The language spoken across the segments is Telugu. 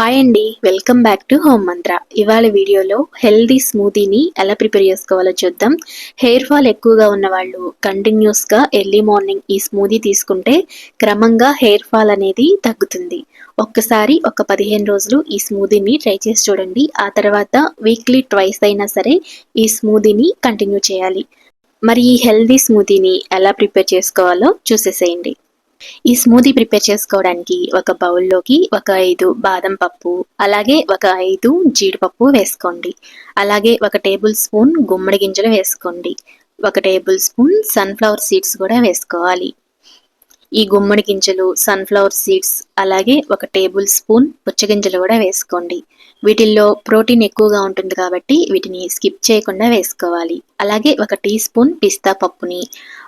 హాయ్ అండి వెల్కమ్ బ్యాక్ టు హోమ్ మంత్ర ఇవాళ వీడియోలో హెల్దీ స్మూదీని ఎలా ప్రిపేర్ చేసుకోవాలో చూద్దాం. హెయిర్ ఫాల్ ఎక్కువగా ఉన్న వాళ్ళు కంటిన్యూస్గా ఎర్లీ మార్నింగ్ ఈ స్మూదీ తీసుకుంటే క్రమంగా హెయిర్ ఫాల్ అనేది తగ్గుతుంది. ఒక్కసారి ఒక పదిహేను రోజులు ఈ స్మూదీని ట్రై చేసి చూడండి. ఆ తర్వాత వీక్లీ ట్వైస్ అయినా సరే ఈ స్మూదీని కంటిన్యూ చేయాలి. మరి ఈ హెల్దీ స్మూదీని ఎలా ప్రిపేర్ చేసుకోవాలో చూసేసేయండి. ఈ స్మూదీ ప్రిపేర్ చేసుకోవడానికి ఒక బౌల్లోకి ఒక ఐదు బాదం పప్పు అలాగే ఒక ఐదు జీడిపప్పు వేసుకోండి. అలాగే ఒక టేబుల్ స్పూన్ గుమ్మడి గింజలు వేసుకోండి. ఒక టేబుల్ స్పూన్ సన్ఫ్లవర్ సీడ్స్ కూడా వేసుకోవాలి. ఈ గుమ్మడి గింజలు సన్ఫ్లవర్ సీడ్స్ అలాగే ఒక టేబుల్ స్పూన్ పుచ్చగింజలు కూడా వేసుకోండి. వీటిల్లో ప్రోటీన్ ఎక్కువగా ఉంటుంది కాబట్టి వీటిని స్కిప్ చేయకుండా వేసుకోవాలి. అలాగే ఒక టీ స్పూన్ పిస్తా పప్పుని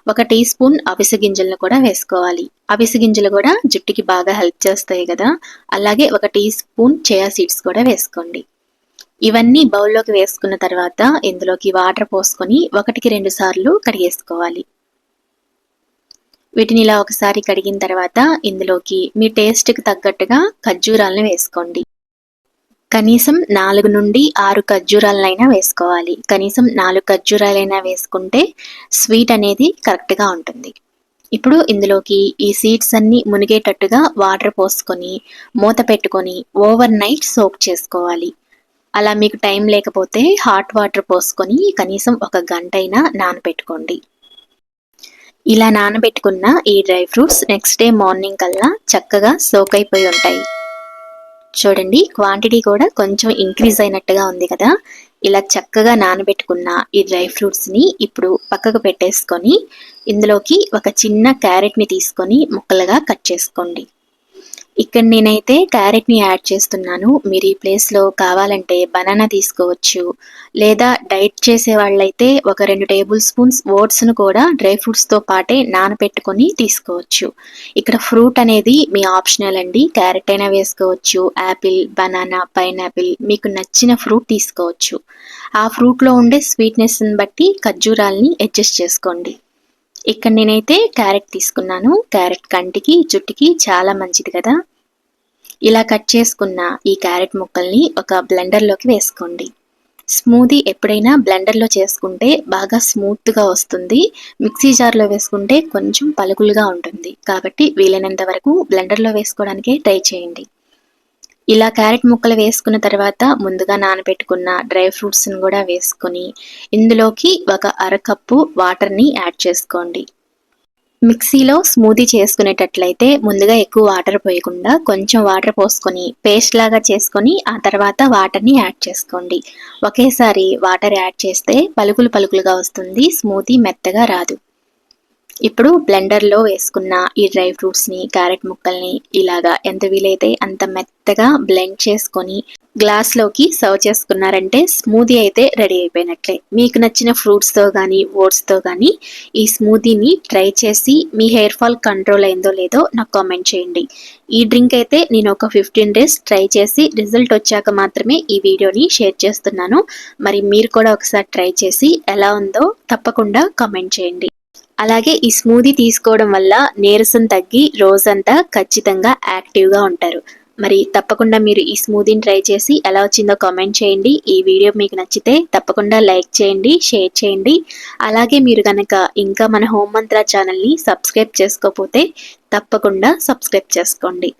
ఒక టీ స్పూన్ అవిసె గింజలను కూడా వేసుకోవాలి. అవిసె గింజలు కూడా జుట్టుకి బాగా హెల్ప్ చేస్తాయి కదా. అలాగే ఒక టీ స్పూన్ చేయా సీడ్స్ కూడా వేసుకోండి. ఇవన్నీ బౌల్లోకి వేసుకున్న తర్వాత ఇందులోకి వాటర్ పోసుకొని ఒకటికి రెండు సార్లు కడిగేసుకోవాలి. వీటిని ఇలా ఒకసారి కడిగిన తర్వాత ఇందులోకి మీ టేస్ట్కి తగ్గట్టుగా ఖర్జూరాలను వేసుకోండి. కనీసం నాలుగు నుండి ఆరు ఖర్జూరాలనైనా వేసుకోవాలి. కనీసం నాలుగు ఖర్జూరాలైనా వేసుకుంటే స్వీట్ అనేది కరెక్ట్గా ఉంటుంది. ఇప్పుడు ఇందులోకి ఈ సీడ్స్ అన్ని మునిగేటట్టుగా వాటర్ పోసుకొని మూత పెట్టుకొని ఓవర్ నైట్ సోక్ చేసుకోవాలి. అలా మీకు టైం లేకపోతే హాట్ వాటర్ పోసుకొని కనీసం ఒక గంట అయినా నానబెట్టుకోండి ఇలా నానబెట్టుకున్న ఈ dry fruits next day morning కల్లా చక్కగా సోక్ అయిపోయి ఉంటాయి. చూడండి క్వాంటిటీ కూడా కొంచెం ఇంక్రీజ్ అయినట్టుగా ఉంది కదా. ఇలా చక్కగా నానబెట్టుకున్న ఈ డ్రై ఫ్రూట్స్ని ఇప్పుడు పక్కకు పెట్టేసుకొని ఇందులోకి ఒక చిన్న క్యారెట్ని తీసుకొని ముక్కలుగా కట్ చేసుకోండి. ఇక్కడ నేనైతే క్యారెట్ని యాడ్ చేస్తున్నాను. మీరు ఈ ప్లేస్లో కావాలంటే బనానా తీసుకోవచ్చు. లేదా డైట్ చేసే వాళ్ళైతే ఒక రెండు టేబుల్ స్పూన్స్ ఓట్స్ను కూడా డ్రై ఫ్రూట్స్తో పాటే నానబెట్టుకొని తీసుకోవచ్చు. ఇక్కడ ఫ్రూట్ అనేది మీ ఆప్షనల్ అండి. క్యారెట్ అయినా వేసుకోవచ్చు. యాపిల్ బనానా పైనాపిల్ మీకు నచ్చిన ఫ్రూట్ తీసుకోవచ్చు. ఆ ఫ్రూట్లో ఉండే స్వీట్నెస్ని బట్టి ఖర్జూరాల్ని అడ్జస్ట్ చేసుకోండి. ఇక్కడ నేనైతే క్యారెట్ తీసుకున్నాను. క్యారెట్ కంటికి జుట్టుకి చాలా మంచిది కదా. ఇలా కట్ చేసుకున్న ఈ క్యారెట్ ముక్కల్ని ఒక బ్లెండర్లోకి వేసుకోండి. స్మూదీ ఎప్పుడైనా బ్లెండర్లో చేసుకుంటే బాగా స్మూత్గా వస్తుంది. మిక్సీ జార్లో వేసుకుంటే కొంచెం పలుకులుగా ఉంటుంది. కాబట్టి వీలైనంత వరకు బ్లెండర్లో వేసుకోవడానికే ట్రై చేయండి. ఇలా క్యారెట్ ముక్కలు వేసుకున్న తర్వాత ముందుగా నానబెట్టుకున్న డ్రై ఫ్రూట్స్ని కూడా వేసుకొని ఇందులోకి ఒక అరకప్పు వాటర్ని యాడ్ చేసుకోండి. మిక్సీలో స్మూతీ చేసుకునేటట్లయితే ముందుగా ఎక్కువ వాటర్ పోయకుండా కొంచెం వాటర్ పోసుకొని పేస్ట్ లాగా చేసుకొని ఆ తర్వాత వాటర్ని యాడ్ చేసుకోండి. ఒకేసారి వాటర్ యాడ్ చేస్తే పలుకులు పలుకులుగా వస్తుంది స్మూతీ మెత్తగా రాదు. ఇప్పుడు బ్లెండర్లో వేసుకున్న ఈ డ్రై ఫ్రూట్స్ని క్యారెట్ ముక్కల్ని ఇలాగా ఎంత వీలైతే అంత మెత్తగా బ్లెండ్ చేసుకొని గ్లాస్లోకి సర్వ్ చేసుకున్నారంటే స్మూదీ అయితే రెడీ అయిపోయినట్లే. మీకు నచ్చిన ఫ్రూట్స్తో కానీ ఓట్స్తో కానీ ఈ స్మూదీని ట్రై చేసి మీ హెయిర్ ఫాల్ కంట్రోల్ అయిందో లేదో నాకు కామెంట్ చేయండి. ఈ డ్రింక్ అయితే నేను ఒక ఫిఫ్టీన్ డేస్ ట్రై చేసి రిజల్ట్ వచ్చాక మాత్రమే ఈ వీడియోని షేర్ చేస్తున్నాను. మరి మీరు కూడా ఒకసారి ట్రై చేసి ఎలా ఉందో తప్పకుండా కామెంట్ చేయండి. అలాగే ఈ స్మూదీ తీసుకోవడం వల్ల నీరసం తగ్గి రోజంతా ఖచ్చితంగా యాక్టివ్గా ఉంటారు. మరి తప్పకుండా మీరు ఈ స్మూదీని ట్రై చేసి ఎలా వచ్చిందో కామెంట్ చేయండి. ఈ వీడియో మీకు నచ్చితే తప్పకుండా లైక్ చేయండి షేర్ చేయండి. అలాగే మీరు కనుక ఇంకా మన హోమ్ మంత్ర ఛానల్ని సబ్స్క్రైబ్ చేసుకోకపోతే తప్పకుండా సబ్స్క్రైబ్ చేసుకోండి.